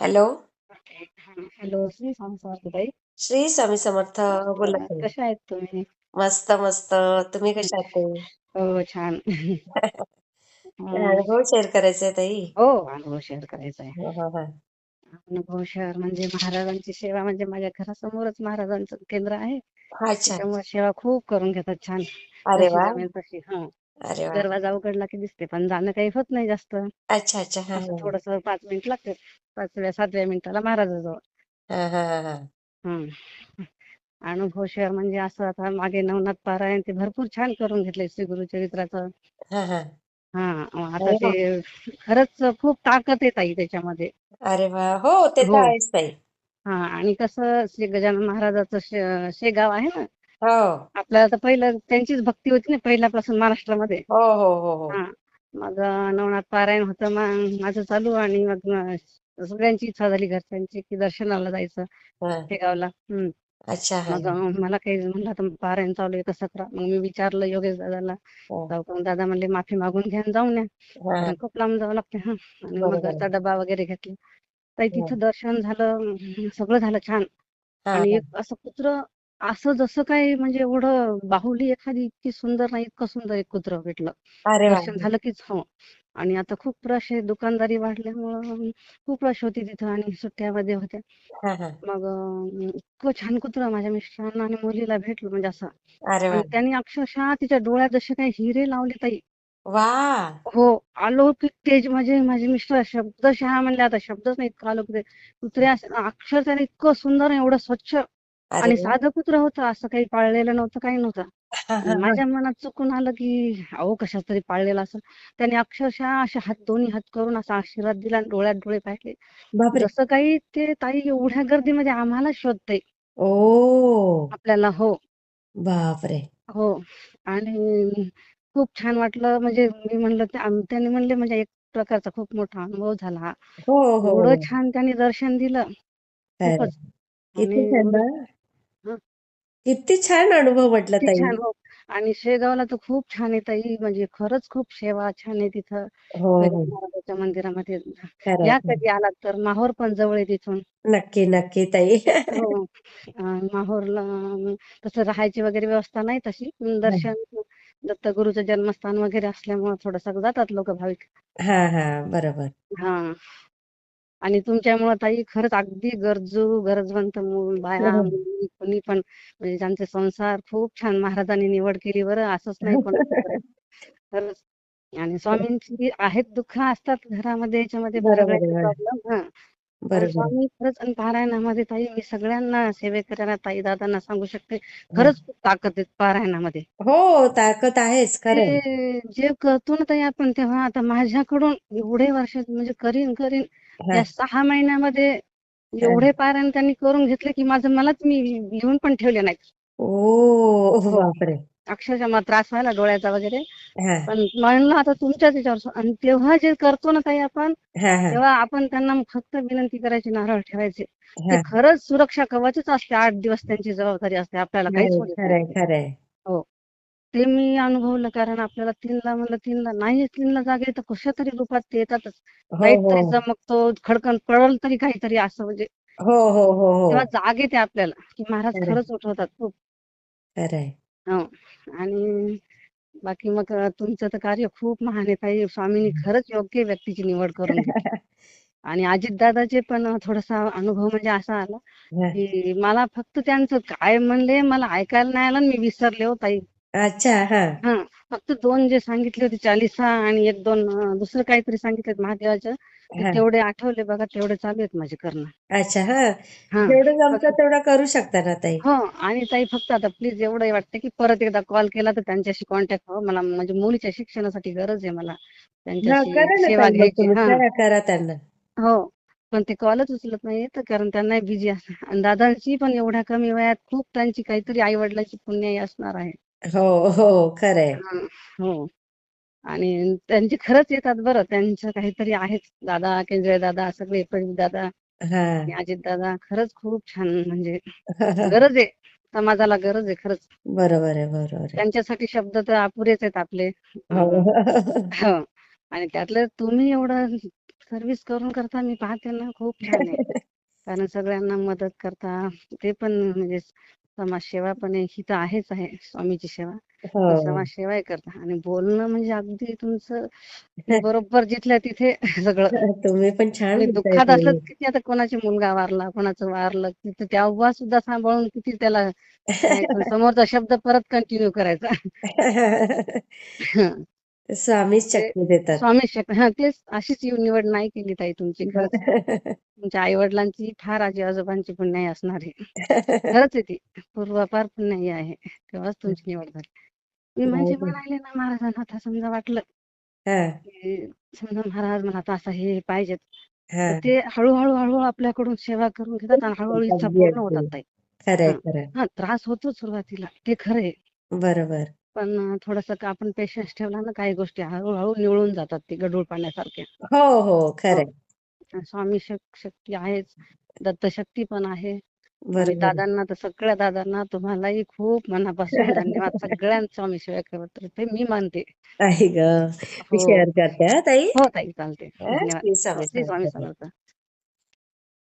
Hello? Hello Shri Swami Samarth ताई. श्री स्वामी समर्थ बोला. कशा आहेत तुम्ही? मस्त मस्त. तुम्ही कशा आहात ताई? हो छान. काय. अनुभव शेअर करायचा आहे ताई? हो अनुभव शेअर करायचा आहे. हा, हा, हा. अनुभव शेअर म्हणजे महाराजांची सेवा म्हणजे माझ्या घरासमोरच महाराजांचं केंद्र आहे. अच्छा. त्याच्यामुळे सेवा खूप करून घेतात छान. अरे जशी वा. जमेल तशी हा. अरे वा. दरवाजा उघडला की दिसते पण जाणं काही होत नाही जास्त. अच्छा अच्छा. हा असं हा. थोडस पाच मिनिट लागते. पाचव्या सातव्या मिनिटाला महाराजाजवळ. हा हा हा हा. हम्म. अनुभव शेअर म्हणजे असं आता मागे नवनाथ पारायण ते भरपूर छान करून घेतले श्री गुरुचरित्राचं हा हा. हा अं, आता अरे वा. ते खरंच खूप ताकद आहे ताई त्याच्यामध्ये. अरे वा. हो ते तर हो. आहेच ताई. हा आणि कसं श्री गजानन महाराजाचं शे- शेगाव आहे ना हो. आपल्याला तर पहिलं त्यांचीच भक्ती होती ना पहिल्यापासून महाराष्ट्रामध्ये. हो हो हो हो. हा. अं, नवनाथ पारायण होतं मग माझं चालू आणि मग सगळ्यांची इच्छा झाली घरच्यांची की दर्शनाला जायचं हा. शेगावला हम्म. अच्छा हा. मग अं, मला काही म्हणलं आता पारायण चालू आहे कसं करा. मग मी विचारलं योगेश दादाला. हा, जाऊ? दादा म्हणले माफी मागून घ्या आणि जाऊन या. हा. कारण खूप लांब जावं लागते हा. आणि मग बरोबर. घरचा डबा वगैरे घेतला. हा, तिथं दर्शन झालं अं, सगळं झालं छान. हा, आणि हा. एक असं कुत्र असं जसं काही म्हणजे एवढं बाहुली एखादी इतकी सुंदर नाही इतकं सुंदर एक कुत्र भेटलं. अरे वा. दर्शन झालं कीच हो. आणि आता खूप रश आहे दुकानदारी वाढल्यामुळं खूप रश होती तिथं आणि सुट्ट्यामध्ये होत्या. हा हा. मग अं, इतकं छान कुत्र माझ्या मिस्टरांना आणि मुलीला भेटलं म्हणजे असं. अरे वा. आणि त्यांनी अक्षरशः तिच्या डोळ्यात जसे काही हिरे लावले ताई. वा. हो अलौकिक तेज म्हणजे माझे मिस्टर शब्दशः म्हणले आता शब्दच नाही इतकं अलौकिक तेज. कुत्र्या अक्षर त्याने इतकं सुंदर एवढं स्वच्छ. अरे आणि वा. साधं कुत्र होतं असं काही पाळलेलं नव्हतं काही नव्हतं. हा, हा, हा. माझ्या मनात चुकून आलं की अहो कशाच तरी पाळलेलं असं. त्याने अक्षरशः असे हात दोन्ही हात करून असा आशीर्वाद दिला आणि डोळ्यात डोळे पाहिले. बापरे. जसं काही ते ताई एवढ्या गर्दीमध्ये आम्हाला शोधतंय. ओ. आपल्याला हो. बापरे. हो. आणि खूप छान वाटलं म्हणजे मी म्हणलं ते आम- त्यांनी म्हणले म्हणजे एक प्रकारचा खूप मोठा अनुभव झाला हा. हो हो एवढं छान त्यांनी दर्शन दिलं. खरं खूपच किती आणि छान एवढं ना हं, किती छान अनुभव म्हटलं किती ताई. छान हो. आणि शेगावला तर खूप छान आहे ताई. म्हणजे खरंच खूप सेवा छान आहे तिथं. हो हो. महाराजाच्या मंदिरामध्ये. खरंय या कधी आलात तर? माहोर पण जवळ आहे तिथून. नक्की नक्की ताई. हो. अं, माहोरला अं, तसं राहायची वगैरे व्यवस्था नाही तशी. पण दर्शन दत्तगुरूचं जन्मस्थान वगैरे असल्यामुळे थोडंसं जातात लोक भाविक. हा हा. बरोबर. हा. आणि तुमच्यामुळे ताई खरंच अगदी गरजू गरजवंत मूल बाया मुली कोणी पण म्हणजे ज्यांचे संसार खूप छान महाराजांनी निवड केली बरं असंच नाही कोणाचं खरंच. आणि स्वामींची आहेत दुःख असतात घरामध्ये याच्यामध्ये प्रॉब्लेम हा. पण बरोबर आहे. स्वामी खरंच आणि पारायणामध्ये ताई मी सगळ्यांना सेवेकऱ्यांना ताई दादांना सांगू शकते. खरंच खूप ताकद आहे पारायणामध्ये हो ताकद आहेच खरंय ते जे करतो ना ताई आपण तेव्हा आता माझ्याकडून एवढे वर्ष म्हणजे करीन करीन हा या सहा महिन्यामध्ये. एवढे पारायण त्यांनी करून घेतले की माझं मलाच मी लिहून पण ठेवले नाहीत ओ हो बापरे अक्षरशः मला त्रास व्हायला डोळ्याचा वगैरे. पण म्हणलं आता तुमच्याच याच्यावर आणि तेव्हा जे करतो ना ताई आपण तेव्हा आपण त्यांना फक्त विनंती करायची नारळ ठेवायचे. ते खरंच सुरक्षा कवचच असते. आठ दिवस त्यांची जबाबदारी असते. आपल्याला काहीच हो. ते मी अनुभवलं कारण आपल्याला तीनला म्हणलं तीनला नाही तीनला जागे तर कशा तरी रूपात ते येतातच. हो हो. तरी चमकतो खडकन पडल तरी काहीतरी असं म्हणजे हो हो हो हो. तेव्हा जाग येते आपल्याला. की महाराज खरंच उठवतात. खूप. हो. आणि बाकी मग तुमचं तर कार्य खूप महान आहे ताई. स्वामींनी खरंच योग्य व्यक्तीची निवड करून घेतली आणि अजितदादाचे पण थोडासा अनुभव म्हणजे असा आला. की मला फक्त त्यांचं काय म्हणले मला ऐकायला नाही आलं आणि मी विसरले हो ताई. अच्छा हा. हा फक्त दोन जे सांगितले होते चालिसा आणि एक दोन अं, दुसरं काहीतरी सांगितलं महादेवाचं ते हा. तेवढे आठवले बघा तेवढे चालू आहेत माझे करणं. अच्छा हा. हा जेवढं फक्त जमतं तेवढं करू शकता ना ताई? हो आणि ताई फक्त आता प्लीज एवढं वाटतं की परत एकदा कॉल केला तर त्यांच्याशी कॉन्टॅक्ट व्हावं मला म्हणजे मुलीच्या शिक्षणासाठी गरज आहे मला. हा त्यांच्याशी करा ना सेवा ताई मग घ्यायची तुम्ही हा. करा करा त्यांना. हो पण ते कॉलच उचलत नाही तर कारण त्यांना बिझी असतं आणि दादांची पण एवढ्या कमी वयात खूप त्यांची काहीतरी आई वडिलांची पुण्याई असणार आहे. हो हो खरंय. हा, हो. आणि त्यांची खरंच येतात बरं. त्यांचं काहीतरी आहेच. दादा केंद्रे दादा सगळे प्रदीप दादा हा. आणि अजित दादा खरंच खूप छान म्हणजे गरज आहे. समाजाला गरज आहे खरंच. बरोबर आहे बरोबर आहे. त्यांच्यासाठी शब्द तर अपुरेच आहेत आपले. हो. हो. आणि त्यातलं तुम्ही एवढं सर्व्हिस करून करता मी पाहते ना खूप छान आहे. कारण सगळ्यांना मदत करता. ते पण म्हणजे समाजसेवा पण आहे ही तर आहेच आहे स्वामीची सेवा. हो. समाजसेवाही करता. आणि बोलणं म्हणजे अगदी तुमचं बरोबर जिथल्या तिथे सगळं. तुम्ही पण छान दुःखात. असलं किती आता कोणाची मुलगा वारला कोणाचं वारलं तिथे तेव्हा सुद्धा सांभाळून किती त्याला समोरचा शब्द परत कंटिन्यू करायचा. स्वामीच शक्ती देतात. स्वामी शक्ती हा तेच अशीच निवड नाही केली ताई तुमची खरंच. तुमच्या आई वडिलांची फार आजी आजोबांची पुण्याई असणार आहे खरंच आहे ती. पूर्वापार पुण्याई आहे. तेव्हाच तुमची निवड झाली. मी नाही म्हणजे? म्हणाले ना महाराजांना आता समजा वाटलं. हा. की समजा महाराज मला आता असं हे पाहिजेत. हा. तर ते हळूहळू हळूहळू आपल्याकडून सेवा करून घेतात आणि हळूहळू इच्छा अगदी पूर्ण होतात ताई. खरंय हा. हा त्रास होतो सुरुवातीला. ते खरं आहे बरोबर. पण थोडस आपण पेशन्स ठेवला ना काही गोष्टी हळूहळू निवळून जातात ते गढूळ पाण्यासारख्या. हो हो स्वामी शक- शक्ती आहेच. दत्त शक्ती पण आहे. आणि बरोबर. दादांना तर सगळ्या दादांना तुम्हालाही खूप मनापासून धन्यवाद. सगळ्या स्वामी सेवा करत ते मी मानते. आहे ग मी हो. शेअर करते हा ताई? हो ताई चालते. धन्यवाद. श्री स्वामी श्री स्वामी समर्थ. समर्थ.